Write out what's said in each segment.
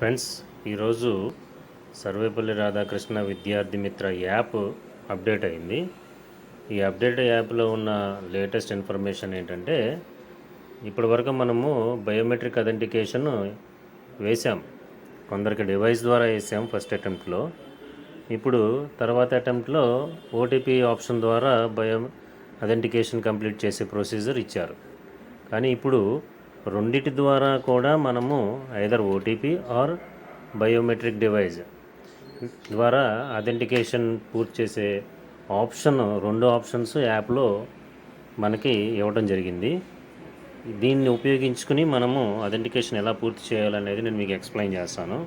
Friends ఈరోజు సర్వేపల్లి రాధాకృష్ణ విద్యార్థి మిత్ర యాప్ అప్డేట్ అయింది. ఈ అప్డేట్ యాప్లో ఉన్న లేటెస్ట్ ఇన్ఫర్మేషన్ ఏంటంటే ఇప్పటివరకు మనము బయోమెట్రిక్ అథెంటికేషన్ వేసాం కొందరికి డివైస్ ద్వారా వేసాం ఫస్ట్ అటెంప్ట్లో. ఇప్పుడు తర్వాత అటెంప్ట్లో ఓటీపీ ఆప్షన్ ద్వారా బయో అథెంటికేషన్ కంప్లీట్ చేసే ప్రొసీజర్ ఇచ్చారు. కానీ ఇప్పుడు రెండిటి ద్వారా కూడా మనము either OTP or biometric device ద్వారా అథెంటికేషన్ పూర్తి చేసే ఆప్షన్ రెండు ఆప్షన్స్ యాప్లో మనకి ఇవ్వడం జరిగింది. దీన్ని ఉపయోగించుకుని మనము అథెంటికేషన్ ఎలా పూర్తి చేయాలనేది నేను మీకు ఎక్స్ప్లెయిన్ చేస్తాను.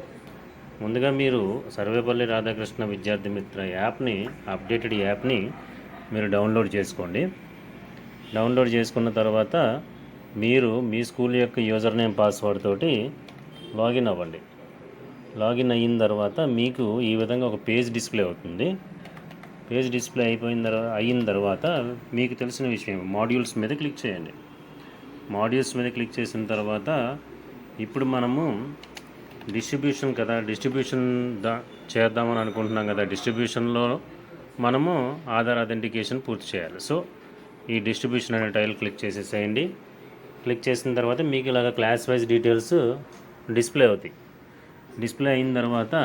ముందుగా మీరు సర్వేపల్లి రాధాకృష్ణ విద్యార్థి మిత్ర యాప్ని అప్డేటెడ్ యాప్ని మీరు డౌన్లోడ్ చేసుకోండి. డౌన్లోడ్ చేసుకున్న తర్వాత మీరు మీ స్కూల్ యొక్క యూజర్ నేమ్ పాస్వర్డ్ తోటి లాగిన్ అవ్వండి. లాగిన్ అయిన తర్వాత మీకు ఈ విధంగా ఒక పేజ్ డిస్ప్లే అవుతుంది. పేజ్ డిస్ప్లే అయిపోయిన తర్వాత అయిన తర్వాత మీకు తెలిసిన విషయం మాడ్యూల్స్ మీద క్లిక్ చేయండి. మాడ్యూల్స్ మీద క్లిక్ చేసిన తర్వాత ఇప్పుడు మనము డిస్ట్రిబ్యూషన్ కదా డిస్ట్రిబ్యూషన్ దా చేద్దామని అనుకుంటున్నాం కదా డిస్ట్రిబ్యూషన్లో మనము ఆధార్ అథెంటికేషన్ పూర్తి చేయాలి. సో ఈ డిస్ట్రిబ్యూషన్ అనే టైల్ క్లిక్ చేసేసేయండి. క్లిక్ చేసిన తర్వాత మీకు ఇలాగ క్లాస్ వైజ్ డీటెయిల్స్ డిస్ప్లే అవుతాయి. డిస్ప్లే అయిన తర్వాత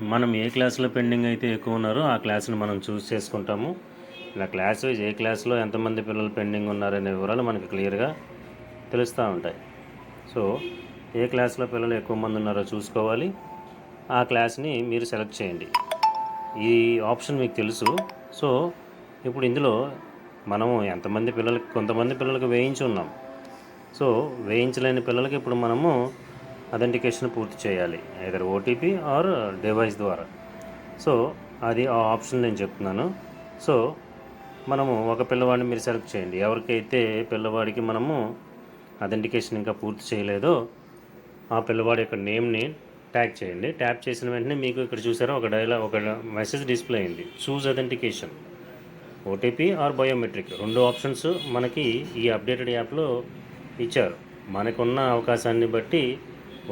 మనం ఏ క్లాస్లో పెండింగ్ అయితే ఎక్కువ ఉన్నారో ఆ క్లాస్ని మనం చూస్ చేసుకుంటాము. ఇలా క్లాస్ వైజ్ ఏ క్లాస్లో ఎంతమంది పిల్లలు పెండింగ్ ఉన్నారనే వివరాలు మనకి క్లియర్గా తెలుస్తూ ఉంటాయి. సో ఏ క్లాస్లో పిల్లలు ఎక్కువ మంది ఉన్నారో చూసుకోవాలి. ఆ క్లాస్ని మీరు సెలెక్ట్ చేయండి. ఈ ఆప్షన్ మీకు తెలుసు. సో ఇప్పుడు ఇందులో మనము ఎంతమంది పిల్లలకి కొంతమంది పిల్లలకి వేయించి ఉన్నాం. సో వేయించలేని పిల్లలకి ఇప్పుడు మనము అథెంటికేషన్ పూర్తి చేయాలి. ఐదర్ ఓటీపీ ఆర్ డివైస్ ద్వారా. సో అది ఆ ఆప్షన్ నేను చెప్తున్నాను. సో మనము ఒక పిల్లవాడిని మీరు సెలెక్ట్ చేయండి. ఎవరికైతే పిల్లవాడికి మనము అథెంటికేషన్ ఇంకా పూర్తి చేయలేదో ఆ పిల్లవాడి యొక్క నేమ్ని ట్యాగ్ చేయండి. ట్యాప్ చేసిన వెంటనే మీకు ఇక్కడ చూసారా? ఒక డైలాగ్ ఒక మెసేజ్ డిస్ప్లే అయింది. Choose authentication. OTP or biometric రెండు ఆప్షన్స్ మనకి ఈ అప్డేటెడ్ యాప్లో ఇచ్చారు. మనకున్న అవకాశాన్ని బట్టి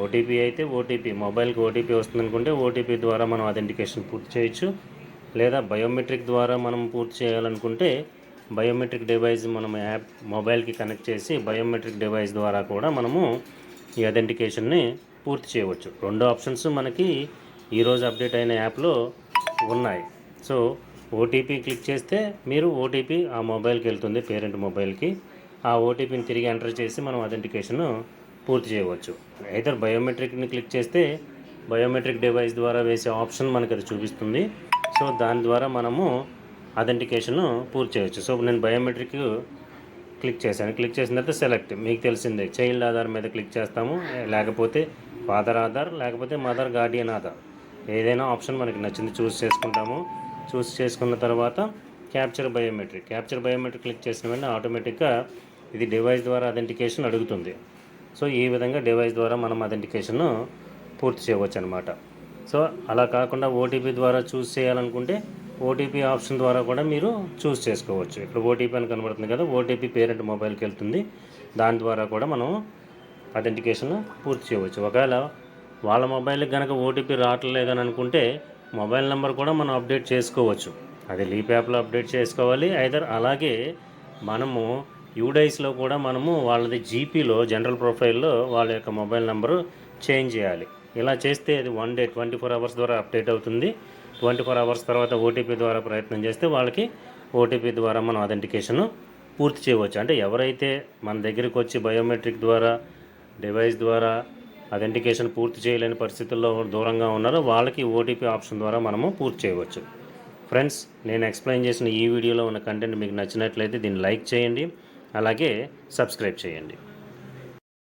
ఓటీపీ అయితే ఓటీపీ మొబైల్కి ఓటీపీ వస్తుంది అనుకుంటే ఓటీపీ ద్వారా మనం అథెంటికేషన్ పూర్తి చేయొచ్చు. లేదా బయోమెట్రిక్ ద్వారా మనం పూర్తి చేయాలనుకుంటే బయోమెట్రిక్ డివైస్ మనం యాప్ మొబైల్కి కనెక్ట్ చేసి బయోమెట్రిక్ డివైస్ ద్వారా కూడా మనము ఈ అథెంటికేషన్ని పూర్తి చేయవచ్చు. రెండు ఆప్షన్స్ మనకి ఈరోజు అప్డేట్ అయిన యాప్లో ఉన్నాయి. సో ఓటీపీ క్లిక్ చేస్తే మీరు ఓటీపీ ఆ మొబైల్కి వెళ్తుంది పేరెంట్ మొబైల్కి. ఆ ఓటీపీని తిరిగి ఎంటర్ చేసి మనం అథెంటికేషన్ పూర్తి చేయవచ్చు. అయితే బయోమెట్రిక్ని క్లిక్ చేస్తే బయోమెట్రిక్ డివైస్ ద్వారా వేసే ఆప్షన్ మనకి అది చూపిస్తుంది. సో దాని ద్వారా మనము అథెంటికేషన్ పూర్తి చేయవచ్చు. సో నేను బయోమెట్రిక్ క్లిక్ చేశాను. క్లిక్ చేసిన తర్వాత సెలెక్ట్. మీకు తెలిసిందే చైల్డ్ ఆధార్ మీద క్లిక్ చేస్తాము. లేకపోతే ఫాదర్ ఆధార్ లేకపోతే మదర్ గార్డియన్ ఆధార్. ఏదైనా ఆప్షన్ మనకి నచ్చింది చూస్ చేసుకుంటాము. చూస్ చేసుకున్న తర్వాత capture biometric. Capture biometric click చేసిన వెంటనే ఆటోమేటిక్గా ఇది డివైస్ ద్వారా అథెంటికేషన్ అడుగుతుంది. సో ఈ విధంగా డివైస్ ద్వారా మనం అథెంటికేషన్ పూర్తి చేయవచ్చు అనమాట సో అలా కాకుండా ఓటీపీ ద్వారా చూస్ చేయాలనుకుంటే ఓటీపీ ఆప్షన్ ద్వారా కూడా మీరు చూస్ చేసుకోవచ్చు. ఇప్పుడు ఓటీపీ అని కనబడుతుంది కదా ఓటీపీ పేరెంట్ మొబైల్కి వెళ్తుంది. దాని ద్వారా కూడా మనం అథెంటికేషన్ పూర్తి చేయవచ్చు. ఒకవేళ వాళ్ళ మొబైల్కి కనుక ఓటీపీ రావట్లేదని అనుకుంటే మొబైల్ నెంబర్ కూడా మనం అప్డేట్ చేసుకోవచ్చు. అది లీప్ యాప్లో అప్డేట్ చేసుకోవాలి. ఐదర్ అలాగే మనము యూడైస్లో కూడా మనము వాళ్ళది జీపీలో జనరల్ ప్రొఫైల్లో వాళ్ళ యొక్క మొబైల్ నెంబరు చేంజ్ చేయాలి. ఇలా చేస్తే అది one day twenty four hours ద్వారా అప్డేట్ అవుతుంది. ట్వంటీ ఫోర్ అవర్స్ తర్వాత ఓటీపీ ద్వారా ప్రయత్నం చేస్తే వాళ్ళకి ఓటీపీ ద్వారా మనం అథెంటికేషన్ పూర్తి చేయవచ్చు. అంటే ఎవరైతే మన దగ్గరికి వచ్చి బయోమెట్రిక్ ద్వారా డివైస్ ద్వారా అథెంటికేషన్ పూర్తి చేయలేని పరిస్థితుల్లో దూరంగా ఉన్నారో. వాళ్ళకి ఓటీపీ ఆప్షన్ ద్వారా మనము పూర్తి చేయవచ్చు. ఫ్రెండ్స్ నేను ఎక్స్ప్లెయిన్ చేసిన ఈ వీడియోలో ఉన్న కంటెంట్ మీకు నచ్చినట్లయితే దీన్ని లైక్ చేయండి. అలాగే సబ్స్క్రైబ్ చేయండి.